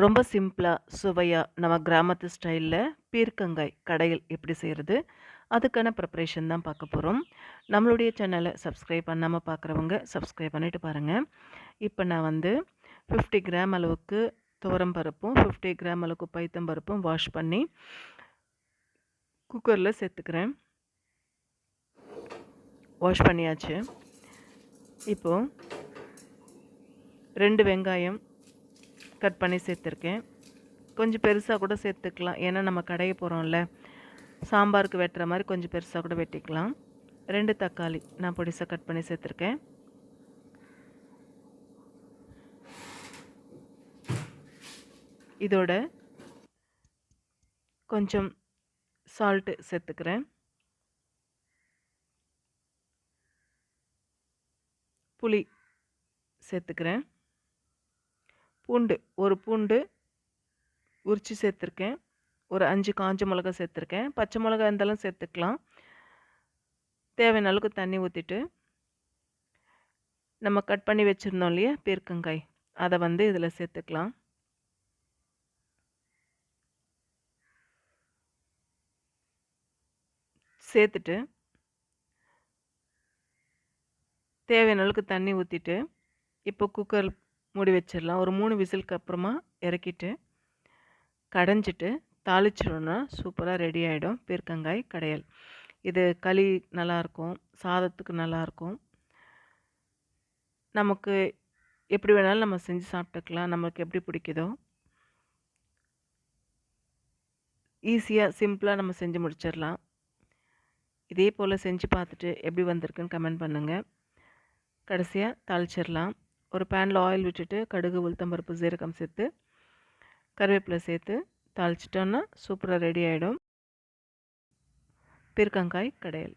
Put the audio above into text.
ரொம்ப சிம்பிளாக சுவையாக நம்ம கிராமத்து ஸ்டைலில் பீர்க்கங்காய் கடையில் எப்படி செய்கிறது அதுக்கான ப்ரிப்பரேஷன் தான் பார்க்க போகிறோம் நம்மளுடைய சேனலை சப்ஸ்கிரைப் பண்ணாமல் பார்க்குறவங்க, சப்ஸ்கிரைப் பண்ணிவிட்டு பாருங்கள் இப்போ நான் வந்து 50 கிராம் அளவுக்கு துவரம் பருப்பும், 50 கிராம் அளவுக்கு பைத்தம் பருப்பும் வாஷ் பண்ணி குக்கரில் சேர்த்துக்கிறேன். வாஷ் பண்ணியாச்சு. இப்போது ரெண்டு வெங்காயம் கட் பண்ணி சேர்த்துருக்கேன். கொஞ்சம் பெருசாக கூட சேர்த்துக்கலாம். ஏன்னா நம்ம கடைய போகிறோம்ல சாம்பாருக்கு வெட்டுற மாதிரி கொஞ்சம் பெருசாக கூட வெட்டிக்கலாம். ரெண்டு தக்காளி நான் பொடிசாக கட் பண்ணி சேர்த்துருக்கேன். இதோட கொஞ்சம் சால்ட்டு சேர்த்துக்கிறேன். புளி சேர்த்துக்கிறேன். பூண்டு, ஒரு பூண்டு உரித்து சேர்த்துருக்கேன். ஒரு அஞ்சு காஞ்ச மிளகா சேர்த்துருக்கேன். பச்சை மிளகா இருந்தாலும் சேர்த்துக்கலாம். தேவையான அளவுக்கு தண்ணி ஊற்றிட்டு நம்ம கட் பண்ணி வச்சிருந்தோம் இல்லையா? பீர்க்கங்காய். அதை வந்து இதில் சேர்த்துக்கலாம். சேர்த்துட்டு தேவையான அளவுக்கு தண்ணி ஊற்றிட்டு இப்போ குக்கர் மூடி வச்சிடலாம் ஒரு மூணு விசிலுக்கு அப்புறமா இறக்கிட்டு, கடைஞ்சிட்டு தாளிச்சிடணும்னா சூப்பராக ரெடி ஆகிடும் பீர்க்கங்காய் கடையல். இது களி நல்லாயிருக்கும். சாதத்துக்கு நல்லாயிருக்கும். நமக்கு எப்படி வேணாலும் நம்ம செஞ்சு சாப்பிட்டுக்கலாம். நமக்கு எப்படி பிடிக்குதோ. ஈஸியாக சிம்பிளாக நம்ம செஞ்சு முடிச்சிடலாம் இதே போல் செஞ்சு பார்த்துட்டு எப்படி வந்திருக்குன்னு கமெண்ட் பண்ணுங்கள் கடைசியாக தாளிச்சிடலாம் ஒரு பேனில் ஆயில் விட்டுட்டு கடுகு, உளுத்தம் பருப்பு, சீரகம் சேர்த்து, கருவேப்பிலை சேர்த்து தாளிச்சிட்டோன்னா சூப்பராக ரெடி ஆகிடும் பீர்க்கங்காய் கடையல்.